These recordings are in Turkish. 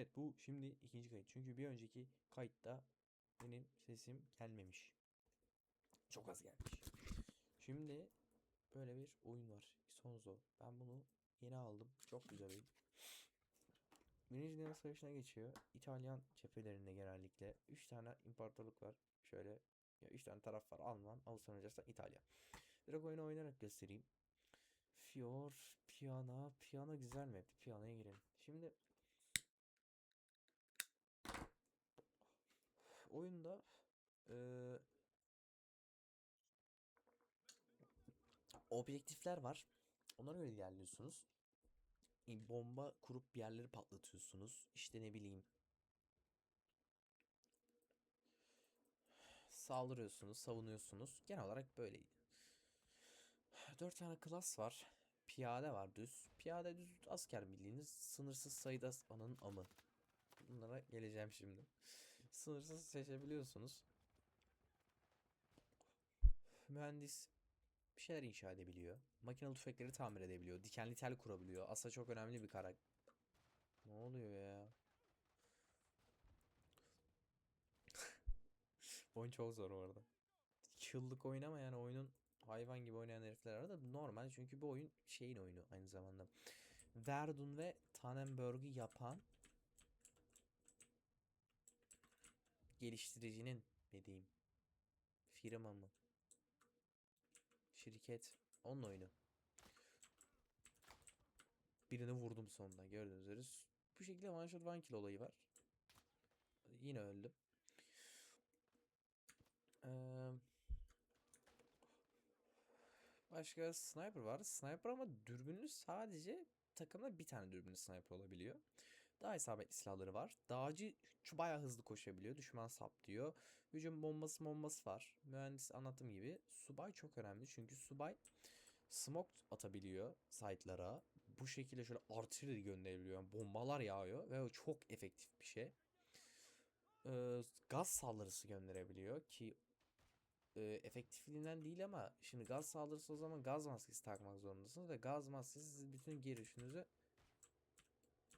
Evet bu şimdi ikinci kayıt. Çünkü bir önceki kayıtta benim sesim gelmemiş. Çok az gelmiş. Şimdi böyle bir oyun var. Sonzo. Ben bunu yeni aldım. Çok güzel oyun. Birinci Savaşı'na geçiyor. İtalyan cephelerinde genellikle. 3 tane imparatorluk var. Şöyle ya 3 tane taraf var. Alman, Avusturya İtalya. Direkt oyunu oynayarak göstereyim. Fior, piyano, piyano güzel mi? Piyanoya girelim. Şimdi oyunda eee, objektifler var. Onlara göre ilerliyorsunuz. E, Bomba kurup bir yerleri patlatıyorsunuz. İşte ne bileyim. Saldırıyorsunuz, savunuyorsunuz. Genel olarak böyleydi. Dört tane klas var. Piyade var düz. Piyade düz asker bildiğiniz sınırsız sayıda anın amı. Bunlara geleceğim şimdi. Sınırsız seçebiliyorsunuz. Mühendis bir şeyler inşa edebiliyor. Makinalı tüfekleri tamir edebiliyor. Dikenli tel kurabiliyor. Aslında çok önemli bir karakter. Ne oluyor ya? Oyun çok zor orada. Çıllık oynamayan oyunun hayvan gibi oynayan herifler arada normal çünkü bu oyun şeyin oyunu aynı zamanda. Verdun ve Tannenberg'ü yapan geliştiricinin ne diyeyim firma mı? Şirket onun oyunu. Birini vurdum sonunda gördüğünüz üzere. Bu şekilde one shot one kill olayı var. Yine öldüm. Eee Başka sniper var. Sniper ama dürbünlü sadece takımda bir tane dürbünlü sniper olabiliyor. Daha isabetli silahları var. Dağcı şu bayağı hızlı koşabiliyor. Düşman sap diyor. Hücum bombası bombası var. Mühendis anlattığım gibi. Subay çok önemli. Çünkü subay smoke atabiliyor site'lara. Bu şekilde şöyle artillery gönderebiliyor. Bombalar yağıyor ve o çok efektif bir şey. Ee, gaz saldırısı gönderebiliyor ki e, efektifliğinden değil ama şimdi gaz saldırısı o zaman gaz maskesi takmak zorundasınız ve gaz maskesi sizin bütün girişinizi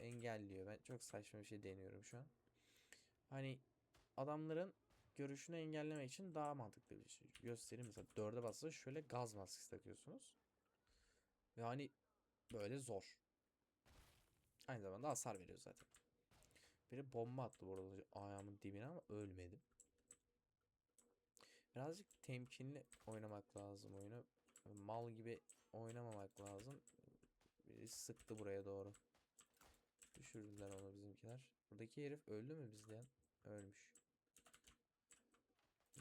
engelliyor. Ben çok saçma bir şey deniyorum şu an. Hani adamların görüşünü engellemek için daha mantıklı bir şey. Göstereyim mesela dörde basınca şöyle gaz maskesi takıyorsunuz. Ve hani böyle zor. Aynı zamanda hasar veriyor zaten. Biri bomba attı bu arada ayağımın dibine ama ölmedim. Birazcık temkinli oynamak lazım oyunu. Mal gibi oynamamak lazım. Biri sıktı buraya doğru. Düşürdüler onu bizimkiler. Buradaki herif öldü mü bizden? Ölmüş.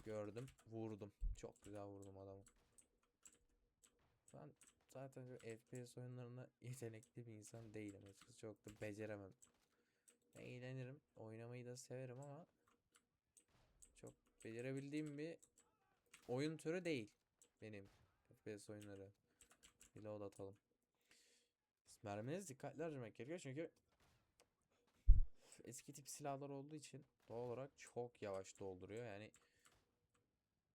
Gördüm. Vurdum. Çok güzel vurdum adamı. Ben zaten FPS oyunlarına yetenekli bir insan değilim açıkçası. Çok da beceremem. Eğlenirim. Oynamayı da severim ama çok becerebildiğim bir oyun türü değil benim FPS oyunları. Reload atalım. Merminiz dikkatli harcamak gerekiyor çünkü eski tip silahlar olduğu için doğal olarak çok yavaş dolduruyor. Yani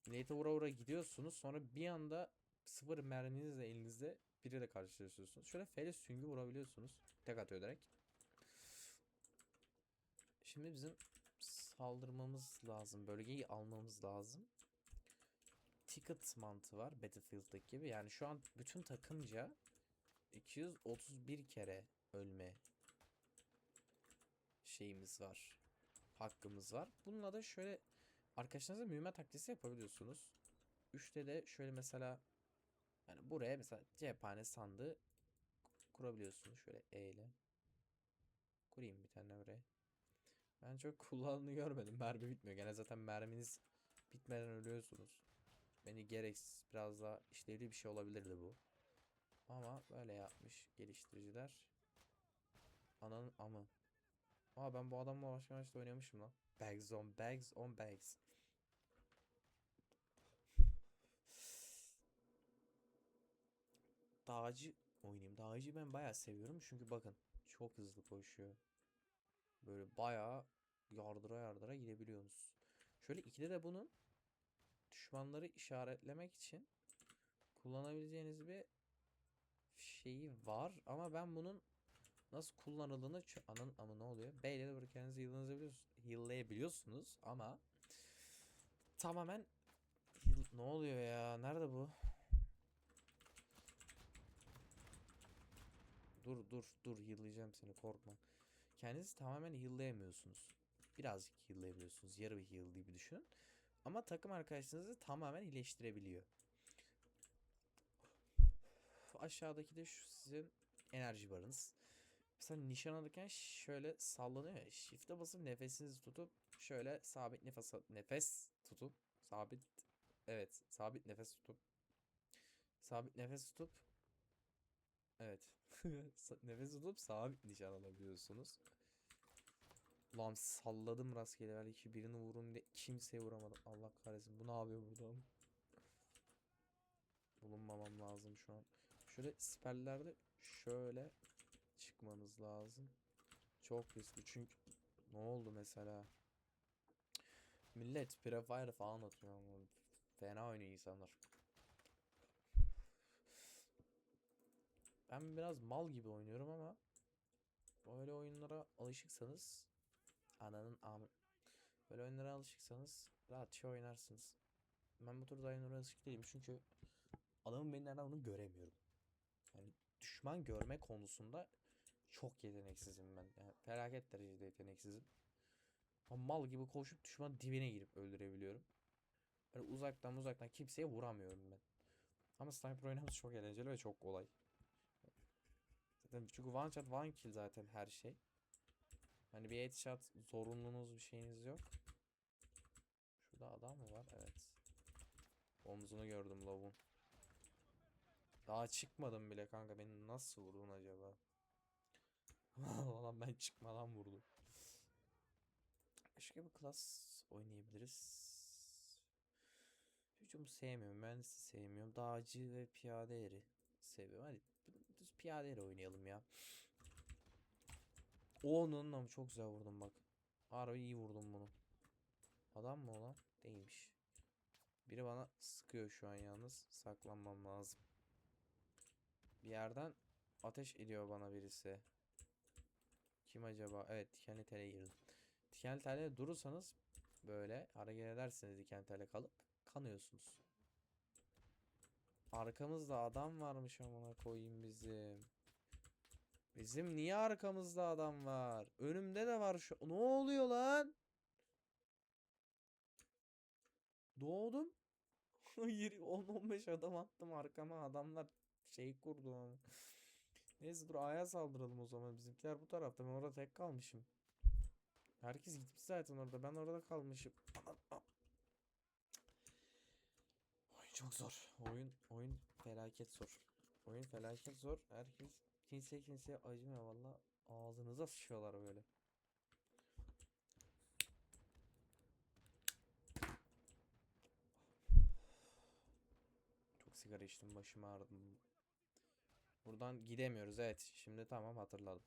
Nate'e vura vura gidiyorsunuz sonra bir anda sıfır merminizle elinizde biriyle karşılaşıyorsunuz. Şöyle F'le süngü vurabiliyorsunuz. Tek atıyor direkt. Şimdi bizim saldırmamız lazım. Bölgeyi almamız lazım. Ticket mantığı var Battlefield'daki gibi. Yani şu an bütün takımca 231 kere ölme şeyimiz var. Hakkımız var. Bununla da şöyle arkadaşlarınızla mühimmat taktiği yapabiliyorsunuz. 3'te de şöyle mesela yani buraya mesela cephane sandığı kurabiliyorsunuz. Şöyle E ile. Kurayım bir tane buraya. Ben çok kullandığını görmedim. Mermi bitmiyor. Gene zaten merminiz bitmeden ölüyorsunuz. Beni gereksiz biraz daha işlevli bir şey olabilirdi bu. Ama böyle yapmış geliştiriciler. Ananın amı. Aa ben bu adamla başka maçta oynamışım lan. Bags on bags on bags. Dağcı oynayayım. Dağcıyı ben bayağı seviyorum çünkü bakın çok hızlı koşuyor. Böyle bayağı yardıra yardıra gidebiliyorsunuz. Şöyle ikide de bunun düşmanları işaretlemek için kullanabileceğiniz bir şeyi var ama ben bunun nasıl kullanıldığını anın ama ne oluyor? B ile de böyle kendinizi heal'layabiliyorsunuz, ama tamamen heal- ne oluyor ya? Nerede bu? Dur dur dur heal'layacağım seni korkma. Kendinizi tamamen heal'layamıyorsunuz. Birazcık heal'layabiliyorsunuz. Yarı bir heal gibi düşünün. Ama takım arkadaşlarınızı tamamen iyileştirebiliyor. Aşağıdaki de şu sizin enerji barınız. Mesela nişan alırken şöyle sallanıyor ya. Shift'e basıp nefesinizi tutup şöyle sabit nefes nefes tutup sabit evet sabit nefes tutup sabit nefes tutup evet nefes tutup sabit nişan alabiliyorsunuz. Lan salladım rastgele belki birini vurun diye kimseye vuramadım. Allah kahretsin. Bu ne yapıyor burada? Bulunmamam lazım şu an. Şöyle siperlerde şöyle çıkmanız lazım. Çok riskli çünkü ne oldu mesela? Millet Prefire falan atıyor ama fena oynuyor insanlar. Ben biraz mal gibi oynuyorum ama böyle oyunlara alışıksanız ananın amı böyle oyunlara alışıksanız rahatça oynarsınız. Ben bu tür oyunlara alışık değilim çünkü adamın beni nereden olduğunu göremiyorum. Yani düşman görme konusunda çok yeteneksizim ben. Yani felaket derecede yeteneksizim. Mal gibi koşup düşman dibine girip öldürebiliyorum. Böyle uzaktan uzaktan kimseye vuramıyorum ben. Ama sniper oynaması çok eğlenceli ve çok kolay. Zaten çünkü one shot one kill zaten her şey. Hani bir headshot zorunluluğunuz bir şeyiniz yok. Şurada adam mı var? Evet. Omzunu gördüm lavun. Daha çıkmadım bile kanka. Beni nasıl vurdun acaba? Lan ben çıkmadan vurdum. Başka bir klas oynayabiliriz. Hücum sevmiyorum. Mühendisi sevmiyorum. Dağcı ve piyade eri seviyorum. Hadi düz piyade eri oynayalım ya. Onun ama çok güzel vurdum bak. Harbi iyi vurdum bunu. Adam mı o lan? Değilmiş. Biri bana sıkıyor şu an yalnız. Saklanmam lazım. Bir yerden ateş ediyor bana birisi. Kim acaba? Evet dikenli tele girdim. Dikenli tele durursanız böyle hareket ederseniz dikenli tele kalıp kanıyorsunuz. Arkamızda adam varmış amına koyayım bizim. Bizim niye arkamızda adam var? Önümde de var şu. Ne oluyor lan? Doğdum. 10-15 adam attım arkama adamlar şey kurdu. Neyse dur A'ya saldıralım o zaman. Bizimkiler bu tarafta. Ben orada tek kalmışım. Herkes gitmiş zaten orada. Ben orada kalmışım. Oyun çok zor. Oyun oyun felaket zor. Oyun felaket zor. Herkes kimse kimseye acımıyor valla. Ağzınıza sıçıyorlar böyle. Çok sigara içtim başım ağrıdı. Buradan gidemiyoruz evet. Şimdi tamam hatırladım.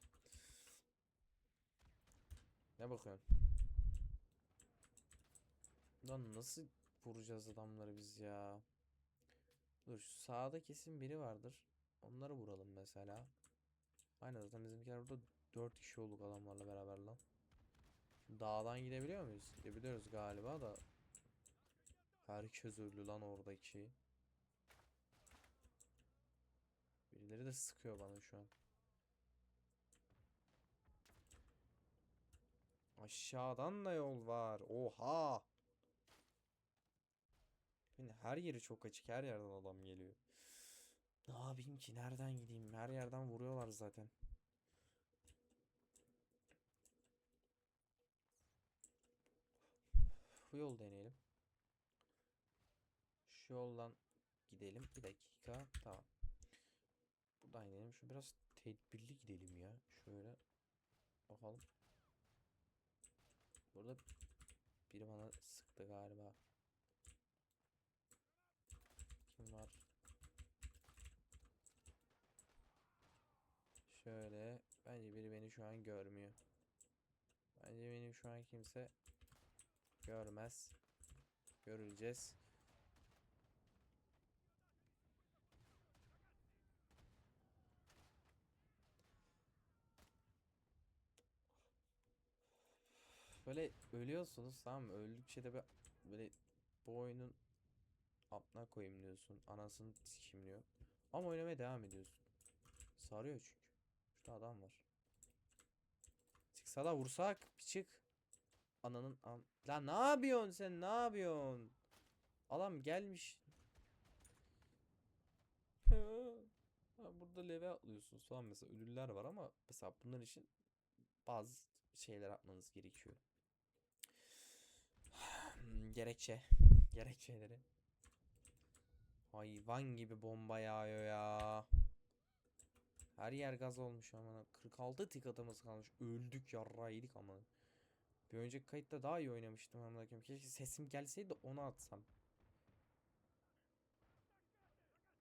Ne bakıyorsun? Lan nasıl vuracağız adamları biz ya? Dur şu sağda kesin biri vardır. Onları vuralım mesela. Aynen zaten bizimkiler burada 4 kişi olduk adamlarla beraber lan. Dağdan gidebiliyor muyuz? Gidebiliyoruz galiba da. Herkes öldü lan oradaki. Birileri de sıkıyor bana şu an. Aşağıdan da yol var. Oha! Yani her yeri çok açık. Her yerden adam geliyor. Ne yapayım ki? Nereden gideyim? Her yerden vuruyorlar zaten. Bu yol deneyelim. Şu yoldan gidelim. Bir dakika. Tamam. Buradan gidelim. Şu biraz tedbirli gidelim ya. Şöyle bakalım. Burada biri bana sıktı galiba. Kim var? Şöyle. Bence biri beni şu an görmüyor. Bence benim şu an kimse görmez. Görüleceğiz. Böyle ölüyorsunuz tamam mı? Öldükçe de böyle, bu oyunun apına koyayım diyorsun. Anasını diyor. Ama oynamaya devam ediyorsun. Sarıyor çünkü. Şurada adam var. Çıksa da vursak bir çık. Ananın am Lan ne yapıyorsun sen ne yapıyorsun? Adam gelmiş. Burada leve atlıyorsunuz falan mesela ölüler var ama mesela bunlar için bazı şeyler yapmanız gerekiyor. Hmm, Gerekçe. Gerekçeleri. Hayvan gibi bomba yağıyor ya. Her yer gaz olmuş ama 46 tik atımız kalmış. Öldük yarra ama. Bir önceki kayıtta daha iyi oynamıştım koyayım. Keşke sesim gelseydi onu atsam.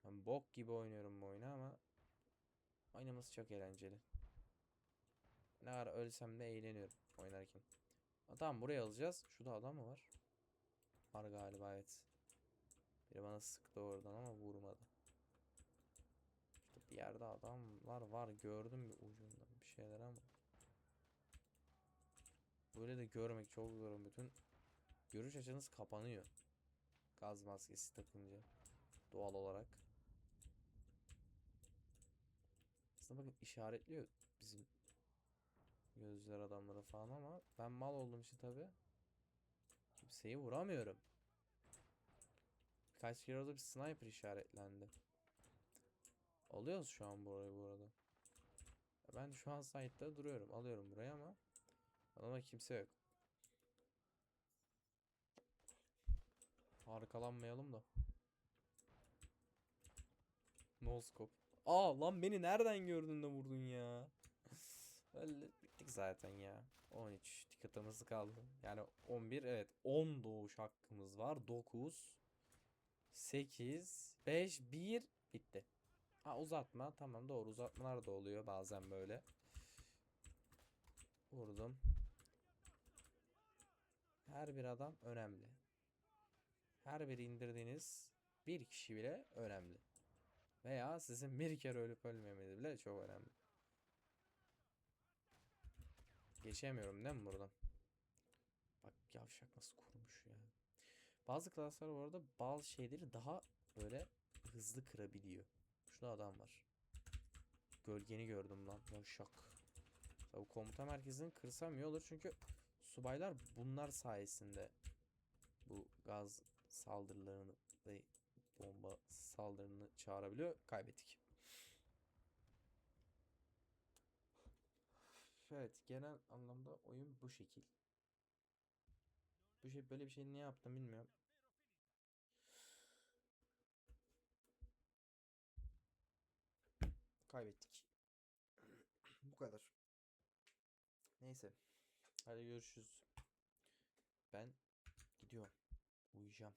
Ben bok gibi oynuyorum bu oyunu ama oynaması çok eğlenceli. Ne ara ölsem de eğleniyorum oynarken. Ha, tamam buraya alacağız. Şurada adam mı var? Var galiba evet. Biri bana sıktı oradan ama vurmadı. İşte bir yerde adamlar var gördüm bir ucundan bir şeyler ama. Böyle de görmek çok zor. Bütün görüş açınız kapanıyor. Gaz maskesi takınca. Doğal olarak. Aslında bakın işaretliyor bizim gözler adamları falan ama ben mal olduğum için tabi kimseyi vuramıyorum. Birkaç kere orada bir sniper işaretlendi. Alıyoruz şu an burayı bu arada. Ben şu an site'da duruyorum. Alıyorum burayı ama Adamda kimse yok. Arkalanmayalım da. No scope. Aa lan beni nereden gördün de vurdun ya? Öyle bittik zaten ya. 13 ticket'ımız kaldı. Yani 11 evet 10 doğuş hakkımız var. 9 8 5 1 bitti. Ha uzatma tamam doğru uzatmalar da oluyor bazen böyle. Vurdum. Her bir adam önemli. Her bir indirdiğiniz bir kişi bile önemli. Veya sizin bir kere ölüp ölmemeniz bile çok önemli. Geçemiyorum değil mi buradan? Bak yavşak nasıl kurmuş ya. Bazı klaslar bu arada bazı şeyleri daha böyle hızlı kırabiliyor. Şurada adam var. Gölgeni gördüm lan. Yavşak. Bu komuta merkezini kırsam iyi olur çünkü subaylar bunlar sayesinde bu gaz saldırılarını ve bomba saldırını çağırabiliyor. Kaybettik. Evet, genel anlamda oyun bu şekil. Bu şey böyle bir şey niye yaptım bilmiyorum. Kaybettik. bu kadar. Neyse. Hadi görüşürüz. Ben gidiyorum. Uyuyacağım.